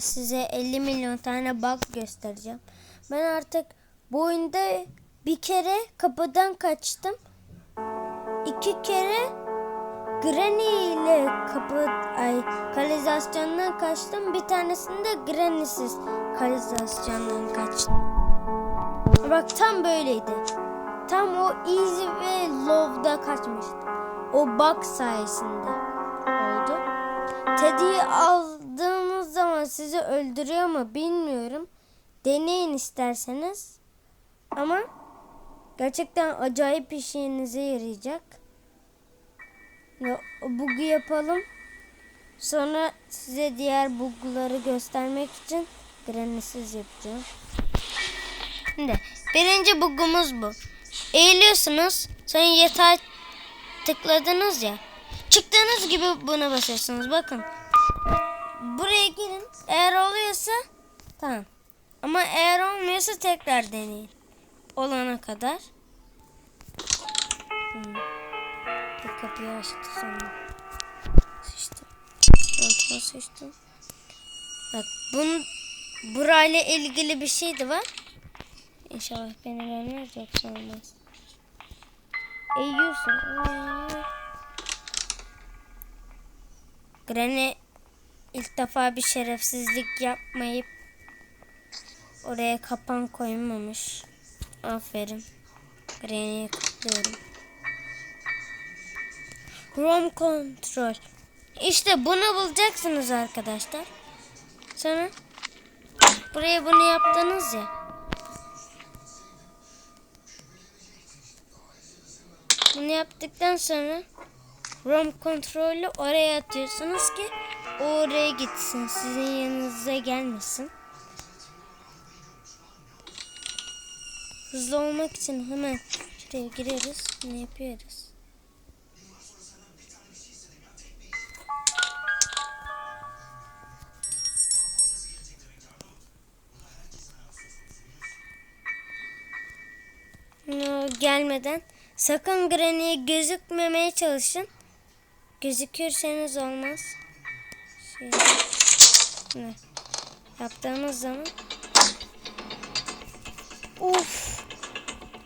size 50 milyon tane bug göstereceğim. Ben artık bu oyunda bir kere kapıdan kaçtım. İki kere Granny ile kapı ay kanalizasyondan kaçtım. Bir tanesinde Granny'siz kanalizasyondan kaçtım. Bak tam böyleydi. Tam o easy ve low'da kaçmıştım. O bug sayesinde oldu. Teddy'yi aldığınız zaman sizi öldürüyor mu bilmiyorum. Deneyin isterseniz. Ama gerçekten acayip işinize yarayacak. Bug'u yapalım. Sonra size diğer bug'ları göstermek için Granny'siz yapacağım. Şimdi birinci bug'umuz bu. Eğiliyorsunuz. Sonra yatağa tıkladınız ya. Çıktığınız gibi buna basıyorsunuz. Bakın. Buraya girin. Eğer oluyorsa tamam. Ama eğer olmuyorsa tekrar deneyin. Olana kadar. Bir kapıyı açtı sonra. Sıçtım. Altıma sıçtım. Bak bunun burayla ilgili bir şey de var. İnşallah beni görmez yoksa olmaz. Eğiyorsun. Granny ilk defa bir şerefsizlik yapmayıp oraya kapan koymamış. Aferin. Granny'yi kutluyorum. Rom kontrol. İşte bunu bulacaksınız arkadaşlar. Sonra buraya bunu yaptınız ya. Bunu yaptıktan sonra ROM kontrolü oraya atıyorsunuz ki oraya gitsin. Sizin yanınıza gelmesin. Hızlı olmak için hemen şuraya gireriz. Bunu yapıyoruz. Gelmeden sakın Granny'e gözükmemeye çalışın. Gözükürseniz olmaz. Şey, ne? Yaptığımız zaman Of!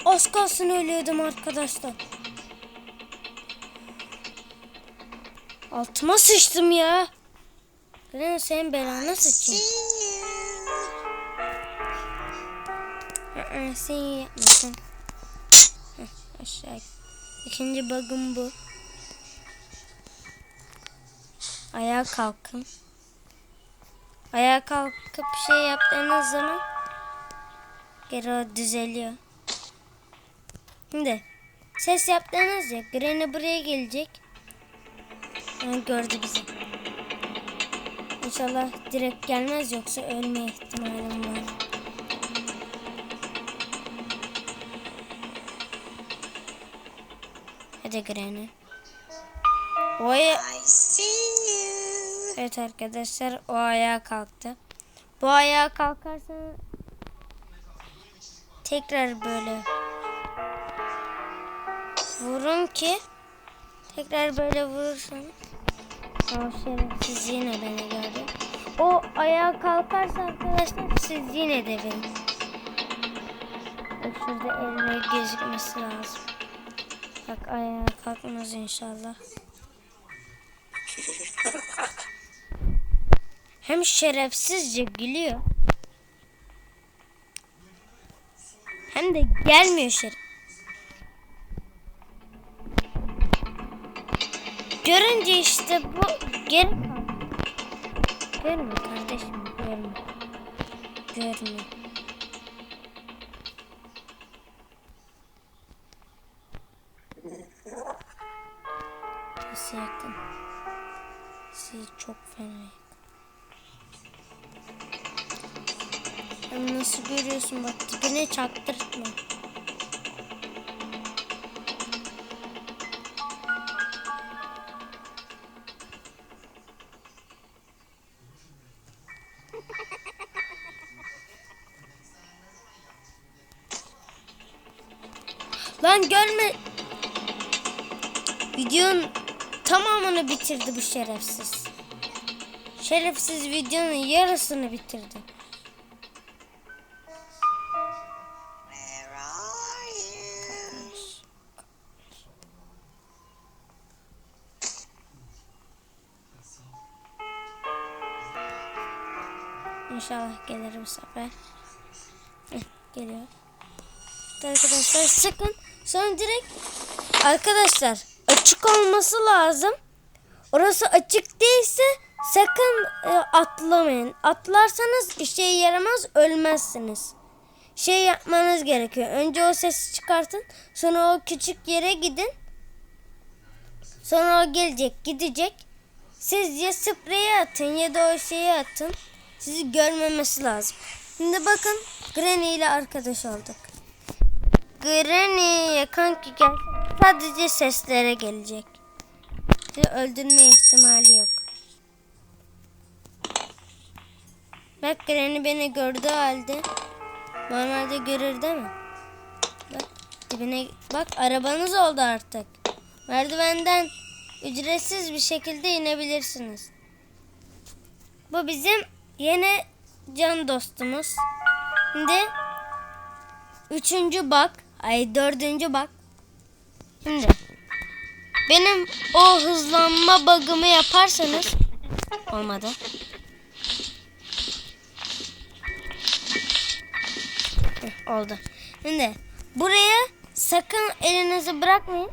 Az kalsın ölüyordum arkadaşlar. Altıma sıçtım ya. Granny senin belanı sıçayım. Aa, sen yapmasın. Aşağı. İkinci bug'ım bu. Ayağa kalkın. Ayağa kalkıp şey yaptığınız zaman geri o düzeliyor. Şimdi ses yaptığınız ya Granny buraya gelecek. Ha, gördü bizi. İnşallah direkt gelmez yoksa ölme ihtimalim var. Hadi Granny. O aya- I see you. Evet arkadaşlar o ayağa kalktı. Bu ayağa kalkarsa tekrar böyle vurun ki tekrar böyle vurursanız o şerefsiz yine beni gördü. O ayağa kalkarsa arkadaşlar siz yine de beni. Bak şurada elime gözükmesi lazım. Bak ayağa kalkmaz inşallah. Hem şerefsizce gülüyor. Hem de gelmiyor şeref. Görünce işte bu geri. Görme kardeşim görme. Görme. Nasıl yakın? Sizi çok fena yakın. Görüyorsun bak tipine çaktırtma. Lan görme. Videonun tamamını bitirdi bu şerefsiz. Şerefsiz videonun yarısını bitirdi. Gelir bu sefer. Heh, geliyor. Arkadaşlar sakın sonra direkt arkadaşlar açık olması lazım. Orası açık değilse sakın e, atlamayın. Atlarsanız işe yaramaz ölmezsiniz. Şey yapmanız gerekiyor. Önce o sesi çıkartın. Sonra o küçük yere gidin. Sonra o gelecek gidecek. Siz ya spreye atın ya da o şeyi atın. Sizi görmemesi lazım. Şimdi bakın Granny ile arkadaş olduk. Granny kanki gel. Sadece seslere gelecek. Sizi öldürme ihtimali yok. Bak Granny beni gördüğü halde normalde görür değil mi? Bak dibine bak arabanız oldu artık. Merdivenden ücretsiz bir şekilde inebilirsiniz. Bu bizim yeni can dostumuz. Şimdi üçüncü bak, ay dördüncü bak. Şimdi benim o hızlanma bug'ımı yaparsanız olmadı. Oldu. Şimdi buraya sakın elinizi bırakmayın.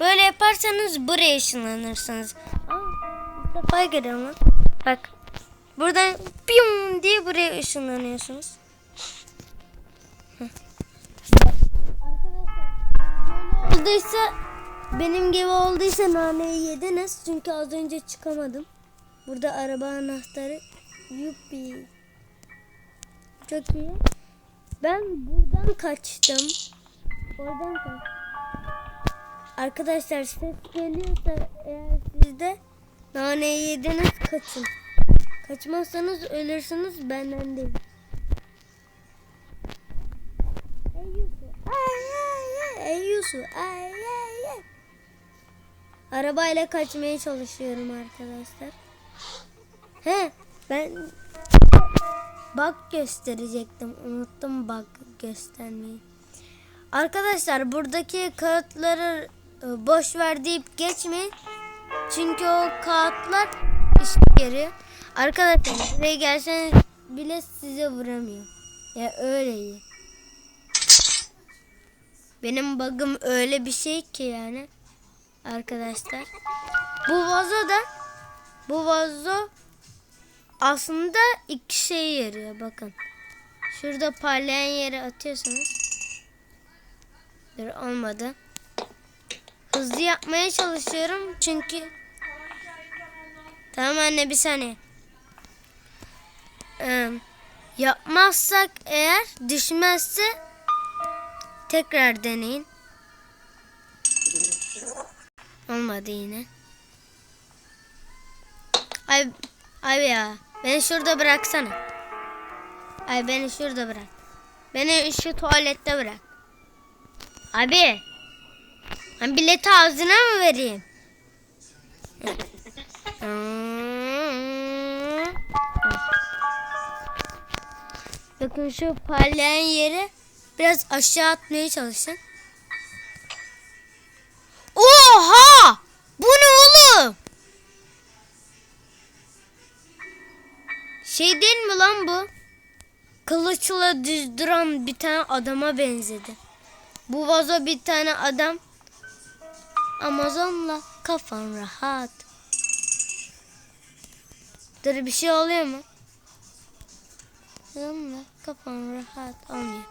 Böyle yaparsanız buraya ışınlanırsınız. Aa, ilk defa lan. Bak. Buradan piyum diye buraya ışınlanıyorsunuz. Arkadaşlar olduysa benim gibi olduysa naneyi yediniz. Çünkü az önce çıkamadım. Burada araba anahtarı. Yuppi. Çok iyi. Ben buradan kaçtım. Oradan kaçtım. Arkadaşlar ses geliyorsa eğer sizde naneyi yediniz kaçın. Kaçmazsanız ölürsünüz benden değil. Ey Yusuf. Ay ay ay. Ey. Ay ay ay. Arabayla kaçmaya çalışıyorum arkadaşlar. He ben bak gösterecektim. Unuttum bak göstermeyi. Arkadaşlar buradaki kağıtları e, boş ver deyip geçmeyin. Çünkü o kağıtlar işe yarıyor. Arkadaşlar buraya gelseniz bile size vuramıyor. Ya öyle iyi. Benim bug'ım öyle bir şey ki yani. Arkadaşlar. Bu vazo da bu vazo aslında iki şey yarıyor bakın. Şurada parlayan yere atıyorsunuz. Dur olmadı. Hızlı yapmaya çalışıyorum çünkü Tamam anne bir saniye. Ee, yapmazsak eğer düşmezse tekrar deneyin. Olmadı yine. Ay ay ya. Beni şurada bıraksana. Ay beni şurada bırak. Beni şu tuvalette bırak. Abi. Ben bileti ağzına mı vereyim? Bakın şu parlayan yeri biraz aşağı atmaya çalışın. Oha! Bu ne oğlum? Şey değil mi lan bu? Kılıçla düz duran bir tane adama benzedi. Bu vazo bir tane adam. Amazon'la kafan rahat. Dur bir şey oluyor mu? Amazon'la kafan rahat olmuyor.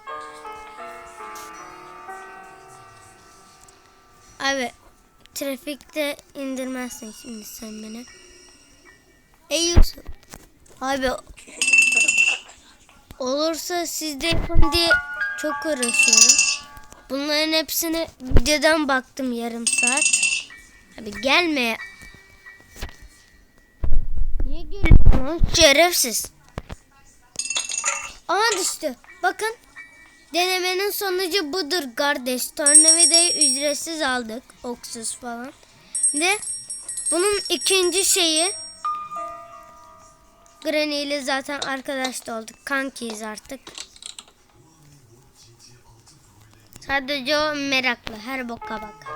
Abi trafikte indirmezsin şimdi sen beni. Ey Yusuf. Abi olursa siz de yapın diye çok uğraşıyorum. Bunların hepsini videodan baktım yarım saat. Abi gelme. Niye geliyorsun? Şerefsiz. Aha düştü. Bakın. Denemenin sonucu budur kardeş. Tornavidayı ücretsiz aldık. Oksuz falan. Ve bunun ikinci şeyi Granny ile zaten arkadaş da olduk. Kankiyiz artık. Sadece o meraklı. Her boka bak.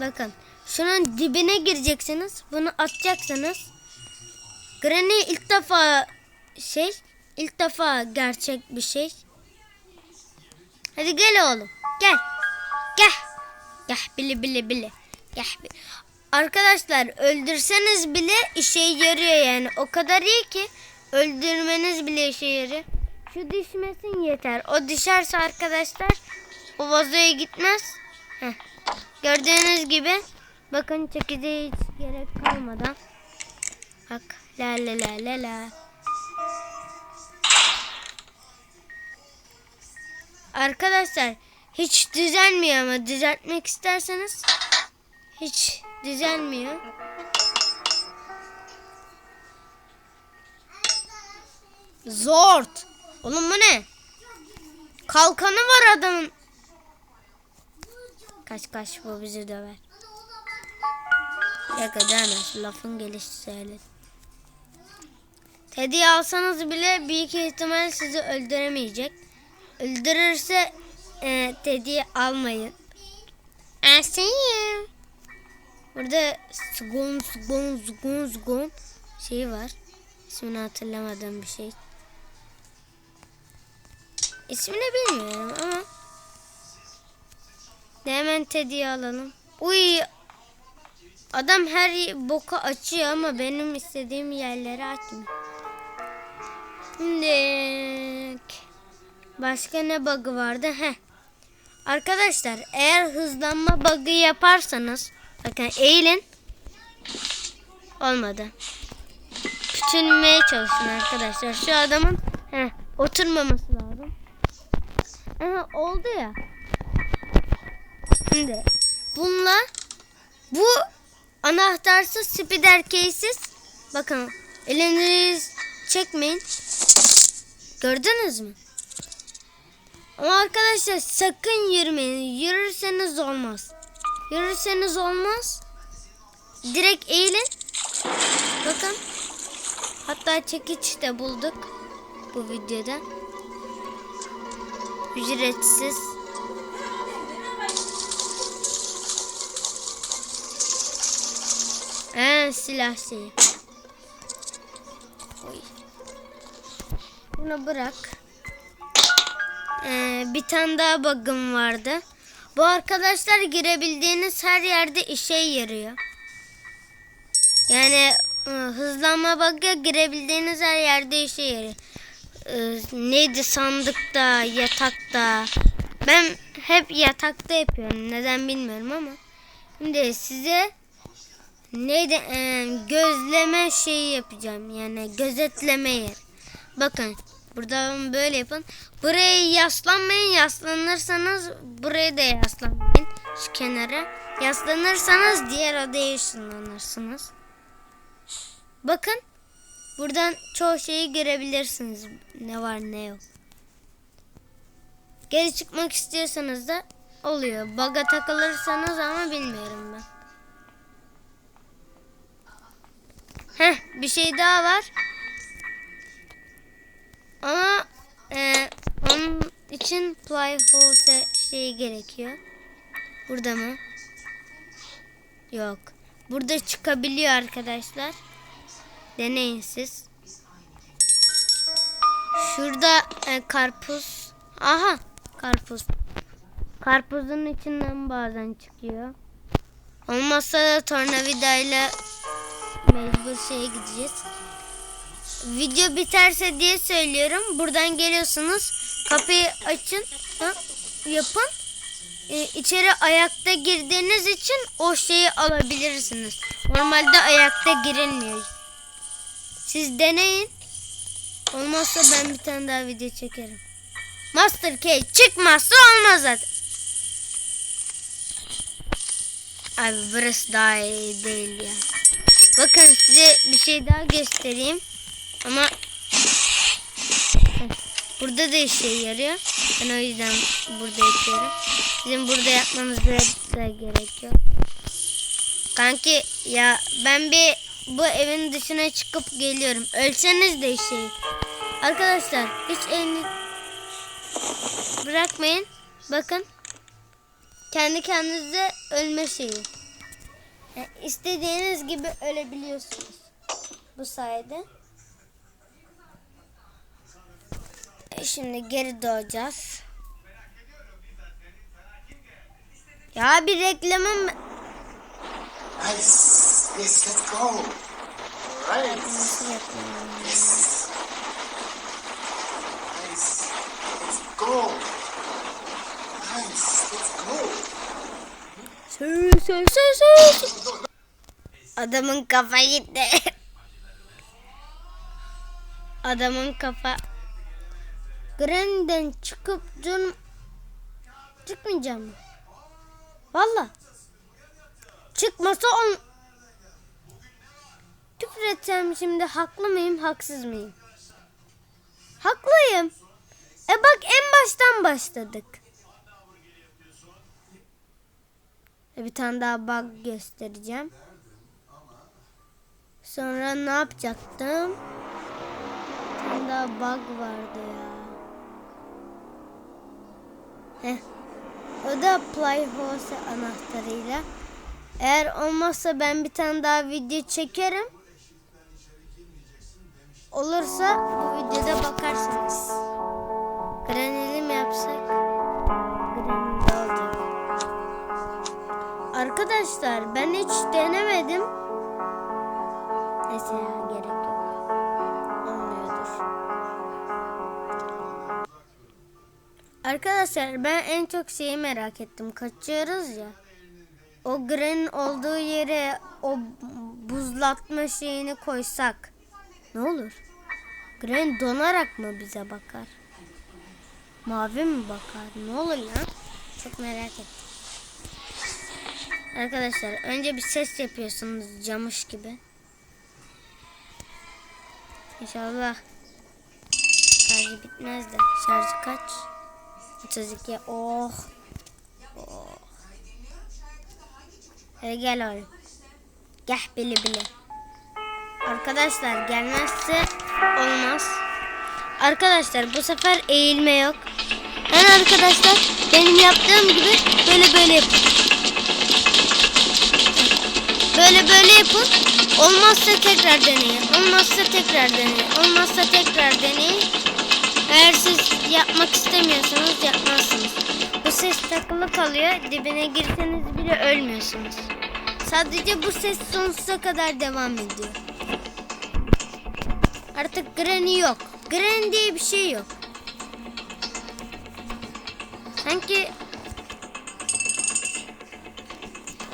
Bakın. Şunun dibine gireceksiniz. Bunu atacaksınız. Granny ilk defa şey. ilk defa gerçek bir şey. Hadi gel oğlum. Gel. Gel. Gel bile bile bile. Gel. bi- Arkadaşlar öldürseniz bile işe yarıyor yani. O kadar iyi ki öldürmeniz bile işe yarıyor. Şu düşmesin yeter. O düşerse arkadaşlar o vazoya gitmez. Heh. Gördüğünüz gibi bakın çekeceğe hiç gerek kalmadan. Bak la la la la la. Arkadaşlar hiç düzelmiyor ama düzeltmek isterseniz hiç düzelmiyor. Zort. Oğlum bu ne? Kalkanı var adamın. Kaç kaç bu bizi döver. Yok demez. Lafın gelişi söyle. Teddy'yi alsanız bile büyük ihtimal sizi öldüremeyecek. Öldürürse e, Teddy'yi almayın. I see you. Burada Sgon Sgon Sgon Sgon şey var. İsmini hatırlamadığım bir şey. İsmini bilmiyorum ama. De hemen Teddy'yi alalım. Uy. Adam her boku açıyor ama benim istediğim yerleri açmıyor. Şimdi başka ne bug'ı vardı? Heh. Arkadaşlar eğer hızlanma bug'ı yaparsanız bakın eğilin. Olmadı. Küçülmeye çalışın arkadaşlar. Şu adamın heh, oturmaması lazım. Aha, oldu ya. Şimdi bununla bu anahtarsız spider case'siz bakın eliniz çekmeyin. Gördünüz mü? Ama arkadaşlar sakın yürümeyin. Yürürseniz olmaz. Yürürseniz olmaz. Direkt eğilin. Bakın. Hatta çekiç de bulduk bu videoda. Ücretsiz. Ee, silah şeyi. Oy. Bunu bırak. Ee, bir tane daha bug'ım vardı. Bu arkadaşlar girebildiğiniz her yerde işe yarıyor. Yani e, hızlanma bug'a girebildiğiniz her yerde işe yarıyor. Ee, neydi sandıkta, yatakta. Ben hep yatakta yapıyorum. Neden bilmiyorum ama. Şimdi size neydi e, gözleme şeyi yapacağım. Yani gözetleme yer. Bakın burada böyle yapın. Buraya yaslanmayın. Yaslanırsanız buraya da yaslanmayın. Şu kenara. Yaslanırsanız diğer odaya ışınlanırsınız. Bakın. Buradan çoğu şeyi görebilirsiniz. Ne var ne yok. Geri çıkmak istiyorsanız da oluyor. Baga takılırsanız ama bilmiyorum ben. Heh bir şey daha var. İçin playhouse şeyi gerekiyor. Burada mı? Yok. Burada çıkabiliyor arkadaşlar. Deneyin siz. Şurada e, karpuz. Aha karpuz. Karpuzun içinden bazen çıkıyor. Olmazsa da tornavidayla mecbur şeye gideceğiz. Video biterse diye söylüyorum. Buradan geliyorsunuz. Kapıyı açın. Ha, yapın. Ee, içeri ayakta girdiğiniz için o şeyi alabilirsiniz. Normalde ayakta girilmiyor. Siz deneyin. Olmazsa ben bir tane daha video çekerim. Master Key çıkmazsa olmaz zaten. Abi burası daha iyi değil ya. Bakın size bir şey daha göstereyim. Ama burada da işe yarıyor. Ben o yüzden burada yapıyorum. Sizin burada yapmanıza da gerek yok. Kanki ya ben bir bu evin dışına çıkıp geliyorum. Ölseniz de şey. Arkadaşlar hiç elini bırakmayın. Bakın. Kendi kendinize ölme şeyi. Yani istediğiniz gibi ölebiliyorsunuz. Bu sayede. Şimdi geri doğacağız. Ya bir reklamım Nice. Yes, let's go. Right. Yes. Nice. Let's go. Nice. Let's go. Sür sür sür sür. Adamın kafa gitti. Adamın kafa. Granny'den çıkıp canım çıkmayacağım mı? Valla. Çıkmasa on... Küfür etsem şimdi haklı mıyım haksız mıyım? Haklıyım. E bak en baştan başladık. E, Bir tane daha bug göstereceğim. Sonra ne yapacaktım? Bir tane daha bug vardı ya. Heh. O da Playhouse anahtarıyla. Eğer olmazsa ben bir tane daha video çekerim. Olursa bu videoda bakarsınız. Granny'li mi yapsak? Granny'li olacak. Arkadaşlar ben hiç denemedim. Neyse gerek Arkadaşlar ben en çok şeyi merak ettim. Kaçıyoruz ya. O Gren olduğu yere o buzlatma şeyini koysak ne olur? Gren donarak mı bize bakar? Mavi mi bakar? Ne olur ya? Çok merak ettim. Arkadaşlar önce bir ses yapıyorsunuz camış gibi. İnşallah şarjı bitmez de. Şarjı kaç? 32. Oh. Oh. Hadi gel oğlum. Gel bile bile. Arkadaşlar gelmezse olmaz. Arkadaşlar bu sefer eğilme yok. Yani arkadaşlar benim yaptığım gibi böyle böyle yapın. Böyle böyle yapın. Olmazsa tekrar deneyin. Olmazsa tekrar deneyin. Olmazsa tekrar deneyin. Eğer siz yapmak istemiyorsanız kalıyor. Dibine girseniz bile ölmüyorsunuz. Sadece bu ses sonsuza kadar devam ediyor. Artık Granny yok. Granny diye bir şey yok. Sanki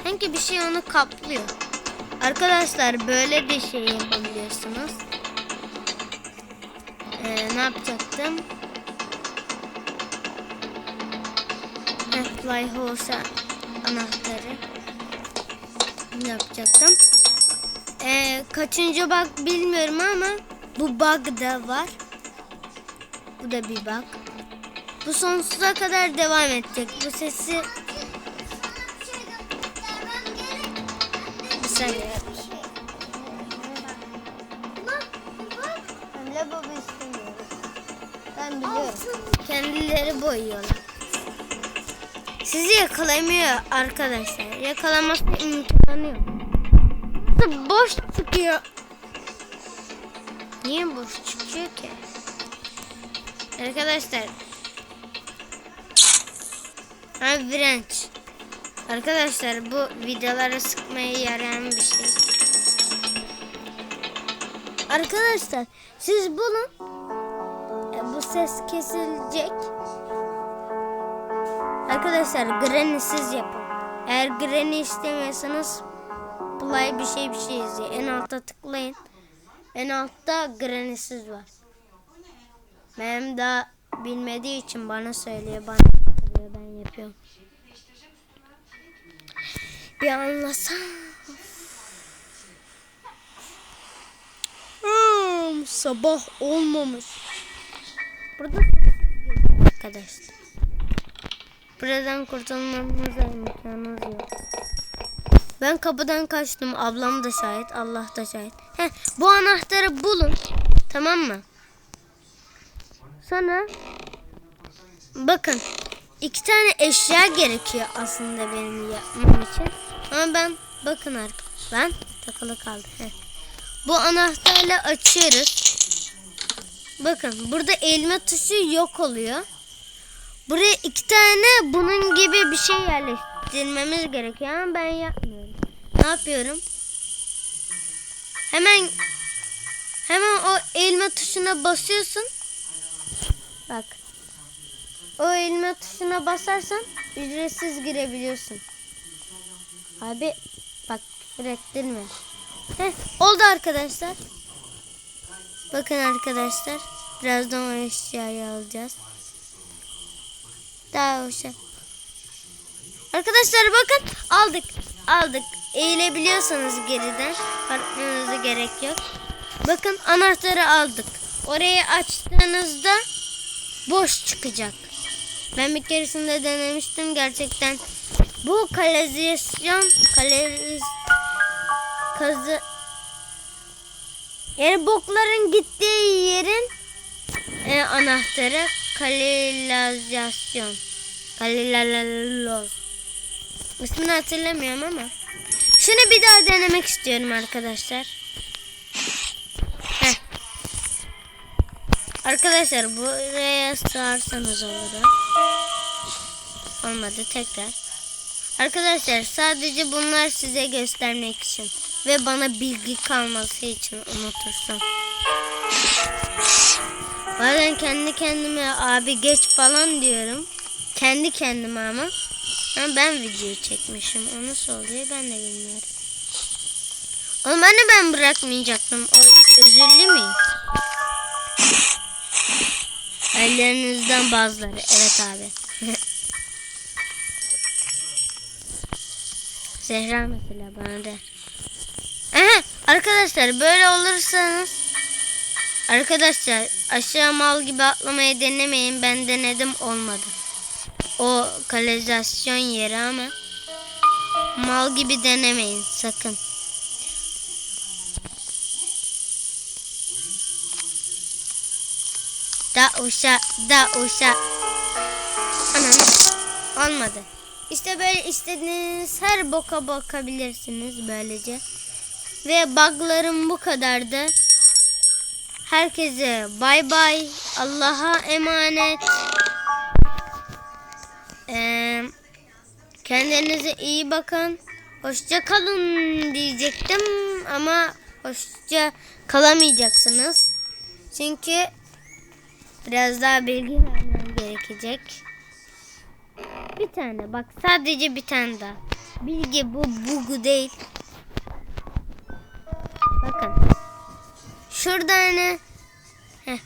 sanki bir şey onu kaplıyor. Arkadaşlar böyle de şey yapabiliyorsunuz. Ee, ne yapacaktım? Flyhorse anahtarı. Yapacaktım? Ee, kaçıncı bug bilmiyorum ama bu bug da var. Bu da bir bug. Bu sonsuza kadar devam edecek. Bu sesi bir saniye. Ben biliyorum. Kendileri boyuyorlar. Sizi yakalamıyor arkadaşlar. Yakalaması imkanı yok. Boş çıkıyor? Niye boş çıkıyor ki? Arkadaşlar. Ha direnç. Arkadaşlar bu videoları sıkmaya yarayan bir şey. Arkadaşlar siz bulun. E, Bu ses kesilecek. Arkadaşlar Granny siz yapın. Eğer Granny istemiyorsanız play bir şey bir şey izleyin. En altta tıklayın. En altta Granny'siz var. Benim daha bilmediği için bana söylüyor. Bana söylüyor ben yapıyorum. Bir anlasam. Hmm, sabah olmamış. Burada arkadaşlar. Buradan kurtulmamıza imkanımız yok. Ben kapıdan kaçtım. Ablam da şahit. Allah da şahit. Heh, bu anahtarı bulun. Tamam mı? Sonra bakın iki tane eşya gerekiyor aslında benim yapmam için. Ama ben bakın arka ben takılı kaldı. Heh. Bu anahtarla açıyoruz. Bakın burada elma tuşu yok oluyor. Buraya iki tane bunun gibi bir şey yerleştirmemiz gerekiyor ama ben yapmıyorum. Ne yapıyorum? Hemen hemen o elma tuşuna basıyorsun. Bak. O elma tuşuna basarsan ücretsiz girebiliyorsun. Abi bak küfür ettirme. Heh, oldu arkadaşlar. Bakın arkadaşlar. Birazdan o eşyayı alacağız. Daha şey. Arkadaşlar bakın aldık. Aldık. Eğilebiliyorsanız geriden. Korkmanıza gerek yok. Bakın anahtarı aldık. Orayı açtığınızda boş çıkacak. Ben bir keresinde denemiştim gerçekten. Bu kanalizasyon kanaliz kazı yani bokların gittiği yerin e, anahtarı kanalizasyon. Kanalizasyon. İsmini hatırlamıyorum ama. Şunu bir daha denemek istiyorum arkadaşlar. Heh. Arkadaşlar buraya sığarsanız olur. Olmadı tekrar. Arkadaşlar sadece bunlar size göstermek için ve bana bilgi kalması için unutursam. Bazen kendi kendime abi geç falan diyorum. Kendi kendime ama. Ama ben video çekmişim. O nasıl oluyor ben de bilmiyorum. Oğlum hani ben bırakmayacaktım. O özürlü müyüm? Ellerinizden bazıları. Evet abi. Zehra mesela bana der. Aha, arkadaşlar böyle olursanız Arkadaşlar aşağı mal gibi atlamayı denemeyin. Ben denedim olmadı. O kanalizasyon yeri ama mal gibi denemeyin sakın. Da uşa da uşa. Anam olmadı. İşte böyle istediğiniz her boka bakabilirsiniz böylece. Ve buglarım bu kadardı. Herkese bay bay. Allah'a emanet. Ee, kendinize iyi bakın. Hoşça kalın diyecektim ama hoşça kalamayacaksınız. Çünkü biraz daha bilgi vermem gerekecek. Bir tane bak sadece bir tane daha. Bilgi bu bugu değil. Bakın. Şurada hani Heh.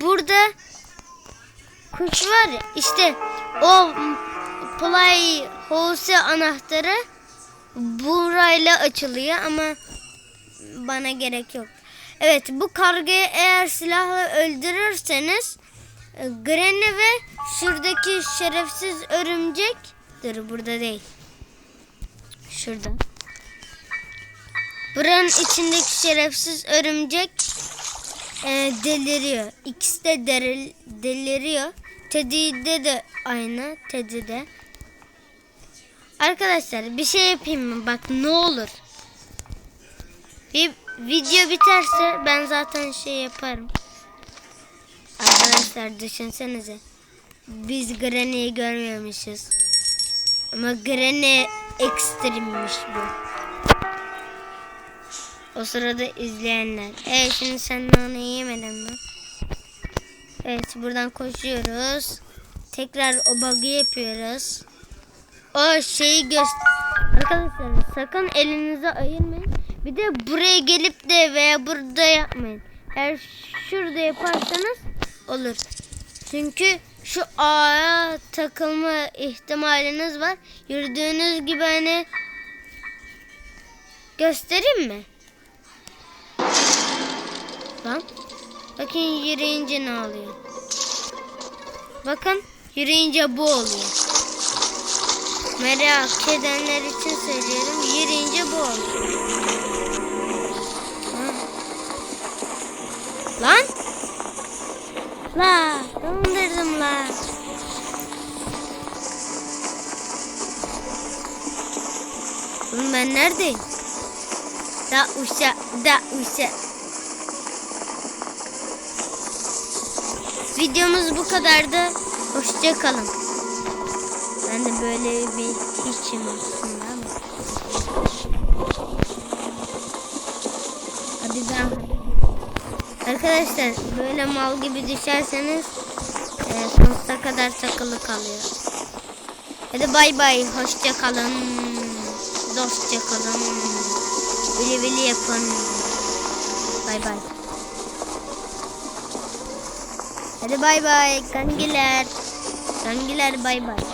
Burada kuş var ya işte o play house anahtarı burayla açılıyor ama bana gerek yok. Evet bu kargayı eğer silahla öldürürseniz e, Granny ve şuradaki şerefsiz örümcek dur burada değil. Şurada. Buranın içindeki şerefsiz örümcek e, deliriyor. İkisi de deril, deliriyor. Teddy'de de aynı. Teddy'de. Arkadaşlar bir şey yapayım mı? Bak ne olur. Bir video biterse ben zaten şey yaparım. Arkadaşlar düşünsenize. Biz Granny'yi görmemişiz. Ama Granny ekstremmiş bu. O sırada izleyenler. Evet şimdi sen onu yemedin mi? Evet buradan koşuyoruz. Tekrar o bug'ı yapıyoruz. O şeyi göster... Arkadaşlar sakın elinize ayırmayın. Bir de buraya gelip de veya burada yapmayın. Eğer şurada yaparsanız olur. Çünkü şu ağa takılma ihtimaliniz var. Yürüdüğünüz gibi hani göstereyim mi? Lan. Bakın yürüyünce ne oluyor? Bakın yürüyünce bu oluyor. Merak edenler için söylüyorum. Yürüyünce bu. Ha. Lan! La! Dondurdum la. Ben neredeyim? Da uşa, da uşa. Videomuz bu kadardı. Hoşça kalın. Ben de böyle bir hiçim aslında ama. Hadi ben Arkadaşlar böyle mal gibi düşerseniz e, sonsuza kadar takılı kalıyor. Hadi bay bay. Hoşça kalın. Dostça kalın. Bili bili yapın. Bay bay. Hadi bay bay. Kangiler. Kangiler bay bay.